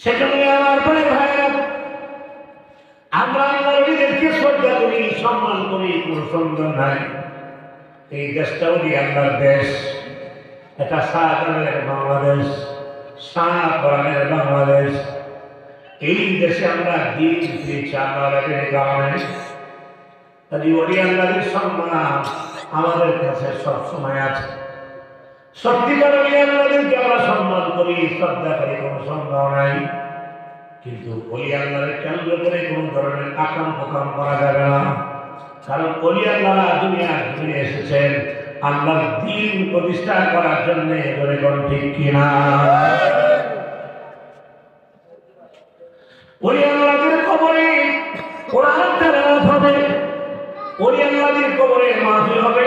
সেজন্য আমার আমরা আল্লাহ শ্রদ্ধা করি, সম্মান করি, কোন নাই। এই দেশটা ওই আল্লাহর দেশ, এটা শাহজাহানের বাংলাদেশ কোরআনের বাংলাদেশ। এই দেশে আমরা দিন আল্লাহর কারণে ওই আল্লাহর সম্মান আমাদের কাছে সব সময় আছে। সত্যিকার ওই আল্লাহদেরকে আমরা সম্মান করি শ্রদ্ধা করি কোনো সন্দেহ নাই। কিন্তু অলি আল্লাহর কেন্দ্র করে কোনো ধরনের আকাম প্রকাম করা যাবে না। কারণ অলি আল্লাহ দুনিয়ার ফিরে এসেছেন, আল্লাহর দিন প্রতিষ্ঠা করার জন্য ধরে কোন ঠিক কিনা? অলি আল্লাহদের কবরে কোরআন তেলাওয়াত হবে অলি আল্লাহদের কবরে মাহফিল হবে।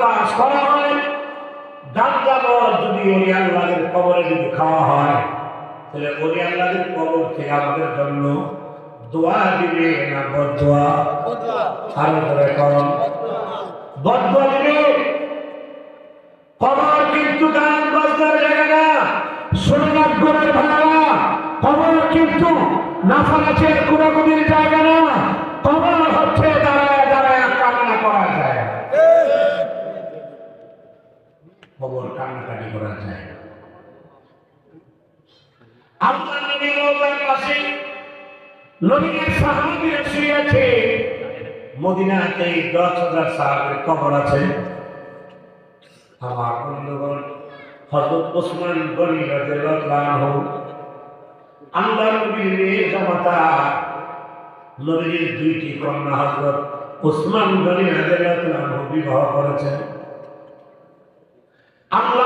কাজ করা হয় মদ যদি কবরে যদি খাওয়া হয় তাহলে কবর থেকে আমাদের জন্য দোয়া দিবে না বদোয়া আরও বদোয়া দিবে। কবর কিন্তু গান বাজনার জায়গা না সোনার গোড়ের ভাড়া কবর কিন্তু নাফানাচের জায়গা না কবর হচ্ছে দাঁড়ায় দাঁড়ায় কান্না করা যায় কবর কান্নাকাটি করা যায় নবী পাশে শুয়ে আছে। মদিনাতে কবর আছে। আমার বন্ধুগণ ওসমান গনি রাদিয়াল্লাহু নবীর মেয়ে জামাতা নবীর দুইটি কন্যা হযরত ওসমান গনি রাদিয়াল্লাহু বিবাহ করেছেন। আল্লাহ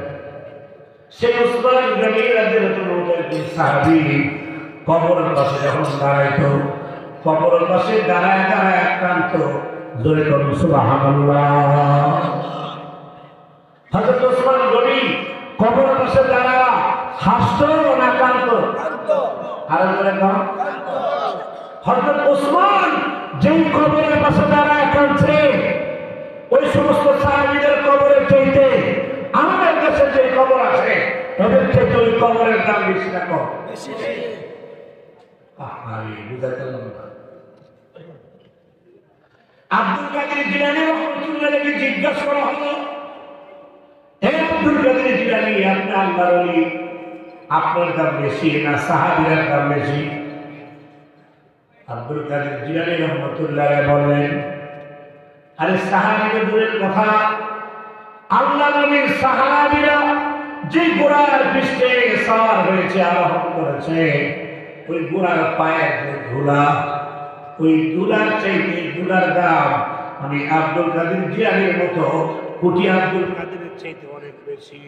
সেই ওসমান গনি রাদিয়াল্লাহু আনহু সাহাবী, কবরের পাশে যখন দাঁড়াইতো, কবরের পাশে দাঁড়ায় দাঁড়ায় আক্রান্ত, জোরে করুন সুবহানাল্লাহ। হযরত ওসমান গনি কবরের পাশে দাঁড়া হাসতো না আর জোরে কর হযরত যেই কবরের পাশে দাঁড়ায় ওই সমস্ত সাহাবীদের কবরের চাইতে আমাদের কাছে যে কবর আছে ওদের চাইতে ওই কবরের দাম বেশি না কম। বুঝাতে না। আব্দুল কাদের জিলানি রহমতুল্লাহকে জিজ্ঞাসা করা হলো হে আব্দুল কাদের জিলানি আপনি আল্লাহর ওলি আপনার দাম বেশি না সাহাবীর দাম বেশি? আব্দুল কাদের জিলানি রহমতুল্লাহ বললেন আরে সাহাবীর দূরের কথা আল্লাহ নবীর সাহাবীরা যে গোড়ার পৃষ্ঠে সার হয়েছে, আরোহণ করেছে, ওই গোড়ার পায়ের যে ধুলা, ওই দুলার চাইতে দুলার দাম মানে আব্দুল কাদের জিয়ানের মতো কোটি আব্দুল কাদের চাইতে অনেক বেশি।